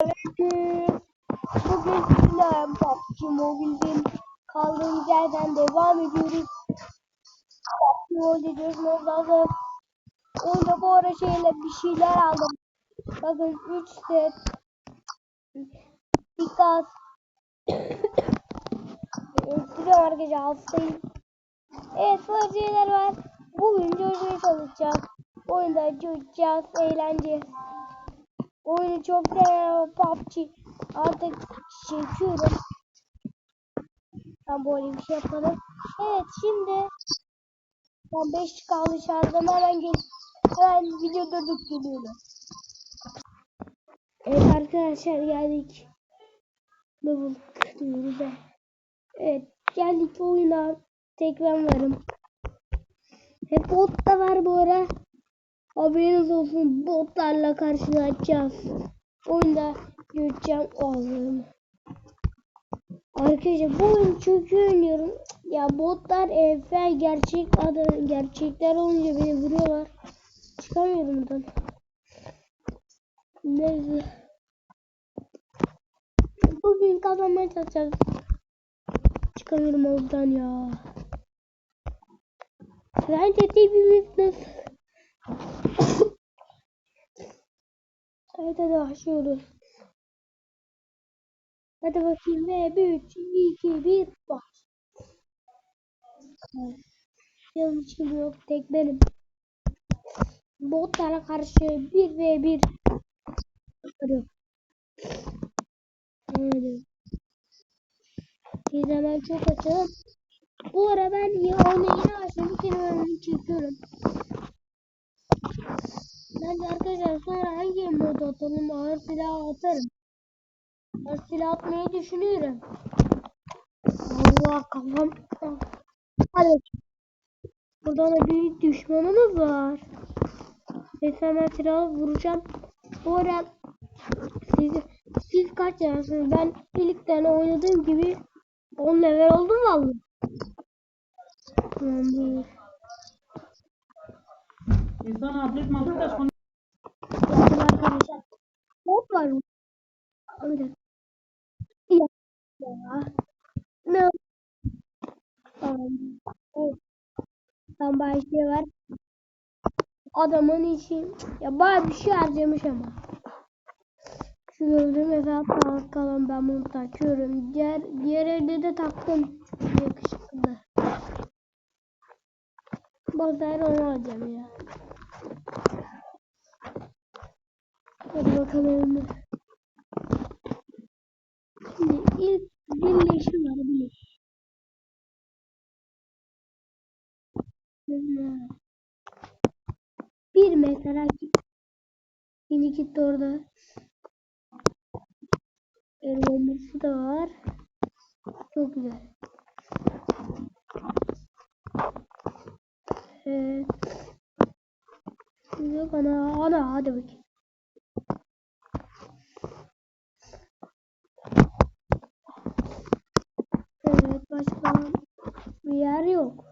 Selamünaleyküm. Bugün sizinle PUBG Mobile'in kaldığımız yerden devam ediyoruz. PUBG Mobile diyorsunuz lazım. Oyunda bu ara şeyle bir şeyler aldım. Bakın 3 set. Dikkat. Öksürüyorum arkadaşlar hastayım. Evet böyle şeyler var. Bugün coşmaya çalışacağız. Oyunda coşacağız, eğleneceğiz. Oyunu çok seviyorum PUBG. Artık çekiyorum. Ben böyle bir şey yapalım. Evet şimdi ben 5 kaldı şarjım hemen gel. Hemen video durduk geliyorum. Evet arkadaşlar geldik. Level 40'ımıza. Evet geldik oyuna. Tek ben varım. Hep bot var bu ara. Haberiniz olsun botlarla karşılaşacağız. Oyunda göreceğim oğlum. Arkadaşlar bu oyunu çok iyi oynuyorum. Ya botlar efe gerçek adı gerçekler olunca beni vuruyorlar. Çıkamıyorum buradan. Neyse. Bugün kazanmaya çalışacağız. Çıkamıyorum oradan ya. Bence tipimiz nasıl? Evet hadi başlıyoruz. Hadi bakayım ve 3, 2, 1 baş. Yanlış gibi yok tek benim. Botlara karşı 1 ve 1. Hadi. Hadi. Biz hemen çok açalım. Bu ara ben ya onu yine başladım. Bir kere çekiyorum. Ben de arkadaşlar sonra hangi mod atalım? Ağır silah atarım. Ağır silah atmayı düşünüyorum. Allah kafam. Hadi. Burada da bir düşmanımız var. Neyse hemen silahı vuracağım. Bu ara siz, siz kaç yaşınız? Ben ilkten oynadığım gibi 10 level oldum vallahi. İnsan atlet mantık da konu. Bakın arkadaşlar. Hop var mı? Bir dakika. Ya. Ya. Ne? Tamam. Evet. Var. Adamın işi. Ya bayağı bir şey harcamış ama. Şu gördüğüm mesela sağlık ben bunu takıyorum. Diğer, diğer elde de taktım. Yakışıklı. Bazıları onu alacağım ya. Hadi bakalım. Şimdi ilk birleşim var birleşim. Bir mesela yeni gitti orada. El bombası da var. Çok güzel. Evet. Yok ana ana hadi bakayım. Evet başka bir yer yok.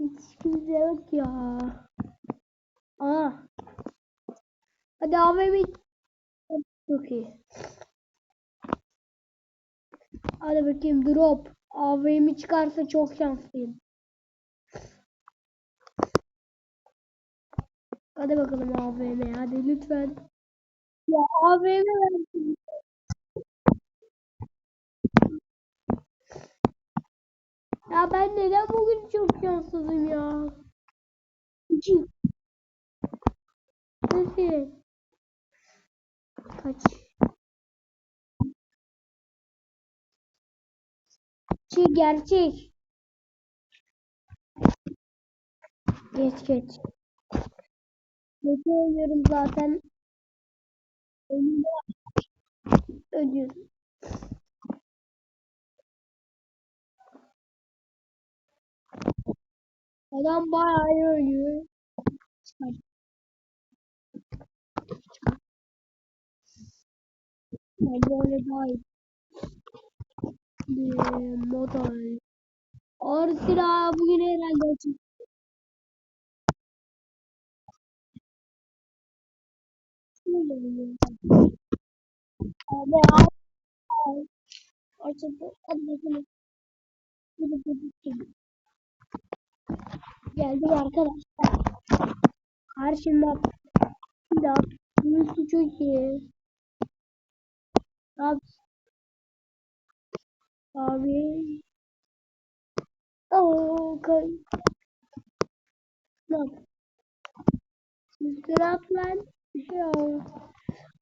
Hiç kimse yok ya. Aa. Hadi AVM çok iyi. Hadi bakayım drop. AVM çıkarsa çok şanslıyım. Hadi bakalım AVM hadi lütfen. Ya AVM versin. Ya ben neden bugün çok şanssızım ya? Nasıl? Kaç? Şey gerçek. Geç geç. Geç oynuyorum zaten. Önümde ödüyorum. Adam bayağı. Ben böyle daha iyi. Bir model. Ağır silah bugün herhalde açık. Abi abi. Açıldı. Hadi bakalım. Hadi bakalım. Geldim arkadaşlar. Karşımda silah. Burası çok iyi. Abi. Abi. Oo, kay. Bak. Üstüne at lan. Bir şey olmaz.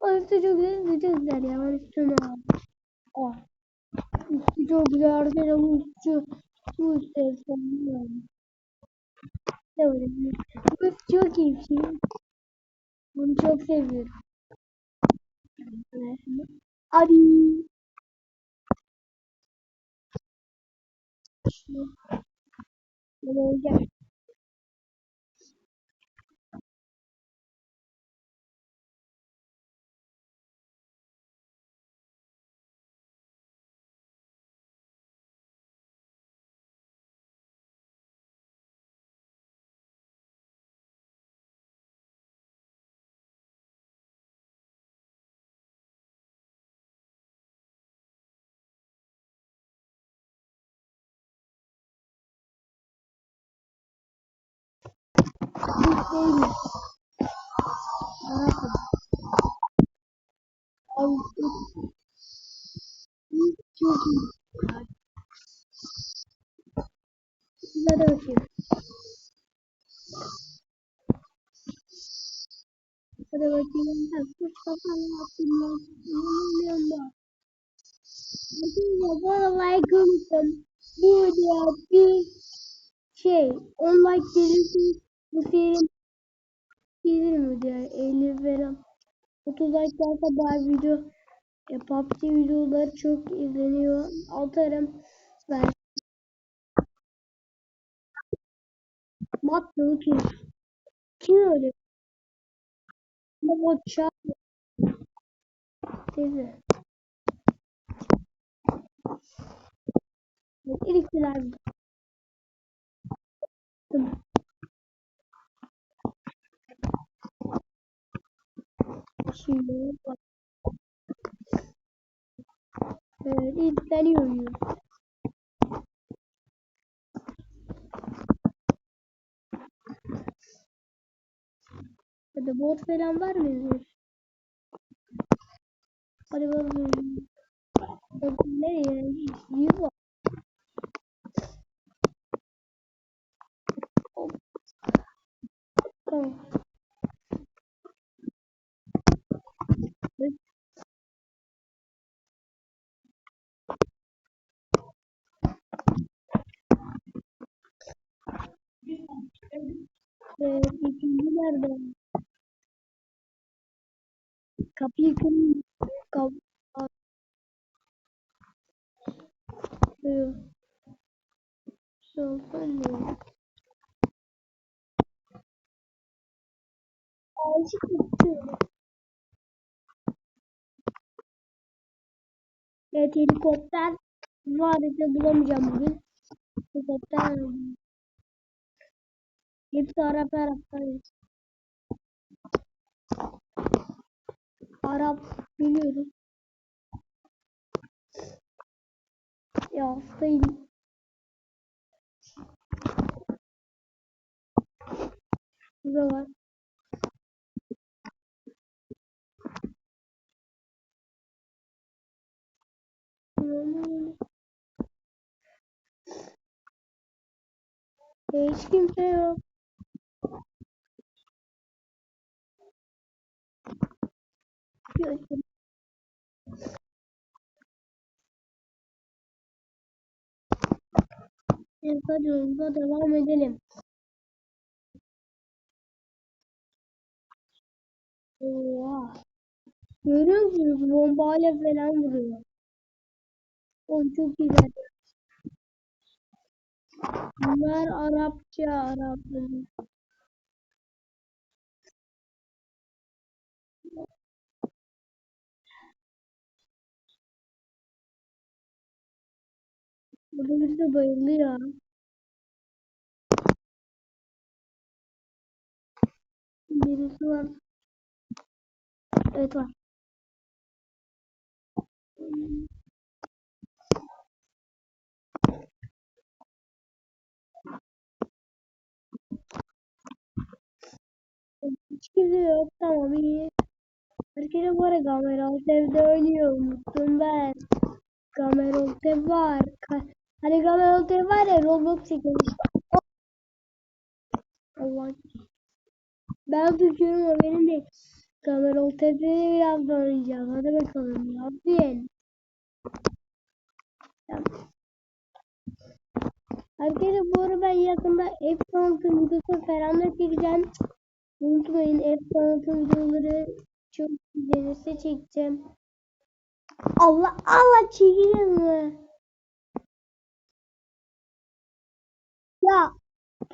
O üstü çok güzel, çok güzel ya. Ben üstüne al. Üstü çok güzel arkadaşlar. Bu üstü, bu böyle? Bu çok iyi bir şey. Bunu çok seviyorum. Hadi. Böyle olacak. Hiç değil. Anlatın. Ay, çok- çok iyi. Hadi bakayım. Hadi bakayım. Kuş kafanı yaptım. Bilmiyorum da. Arkadaşlar bana like. Bu video bir şey. 10 like bu serinin gelir mi diye 50 falan. 30 like gelirse bu video e, PUBG videoları çok izleniyor. Atarım. Ben Mat mı kim? Kim öyle? Baba çağır. Teyze. İlkler. Şimdi bak. Evet, izleniyor. Hadi bot falan var mı? Hadi bakalım. Nereye? İyi var. Tamam. Evet, ikinci nerede? Kapıyı kırın. Kap Şu. Şu. Böyle. Azıcık tutuyor. Evet helikopter var da bulamayacağım bugün. Helikopter Hepsi Arap Araplar. Arap biliyorum. Ya hastayım. Burada var. Hiç kimse yok. Yok. Evet, hadi yolumuza devam edelim. Oha. Görüyor musunuz? Bombayla falan vuruyor. Oğlum çok güzel. Bunlar Arapça, Arap. Burada birisi bayılıyor. Birisi var. Evet var. Hiç kimse yok. Tamam iyi. Herkese bu ara Gameral evde oynuyor. Unuttum ben. Gameral Tev var. Ka- Hani Gameral Tev var ya Roblox çekilmiş. Allah. Ben o benim de. De biraz da oynayacağım. Hadi bakalım. Yapayım? Tamam. Arkadaşlar bu ara ben yakında F-Sound'un videosu falan da çekeceğim. Unutmayın F-Sound'un videoları çok güzelse çekeceğim. Allah Allah çekeceğim mi?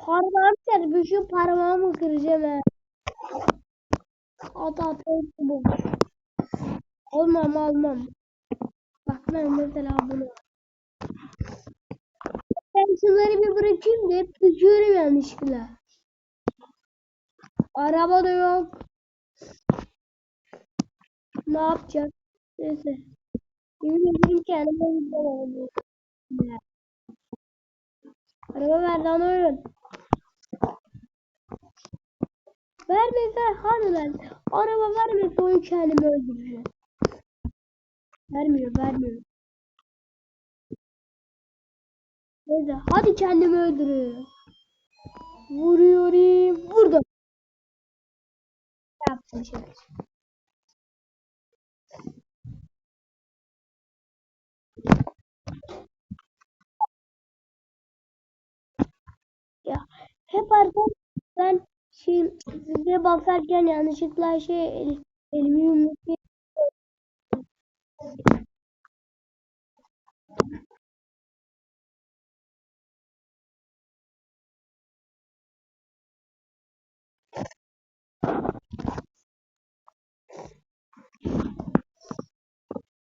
Parmağım çarpıyor parmağımı kıracağım ha. At at bu. Olmam almam. Bak ben mesela bunu. Ben şunları bir bırakayım da hep düşüyorum yanlışlıkla. Araba da yok. Ne yapacağız? Neyse. Yemin ederim kendime gidemem. Araba ver lan oyun. Vermese hani lan. Araba vermese oyun kendimi öldüreceğim. Vermiyor vermiyor. Neyse hadi kendimi öldürüyorum. Vuruyorum. Vurdum. Yaptım şimdi. Ya hep arkadan ben şey size basarken yanlışlıkla şey el, elimi yumruk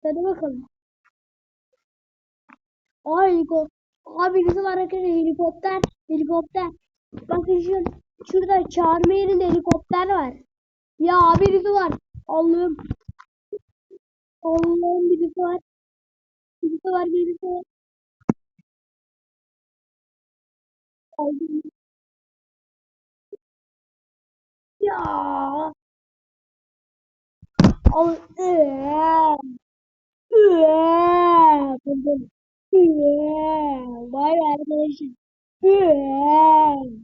Hadi bakalım. Aa helikopter. Abi bizim arkadaşlar helikopter. Helikopter. Bakın şu, şurada çağırma yerinde helikopter var. Ya birisi var. Allah'ım. Allah'ım birisi var. Birisi var birisi var. Ya. Al. Eee. Eee. Buldum. Eee. Vay arkadaşım. Eee.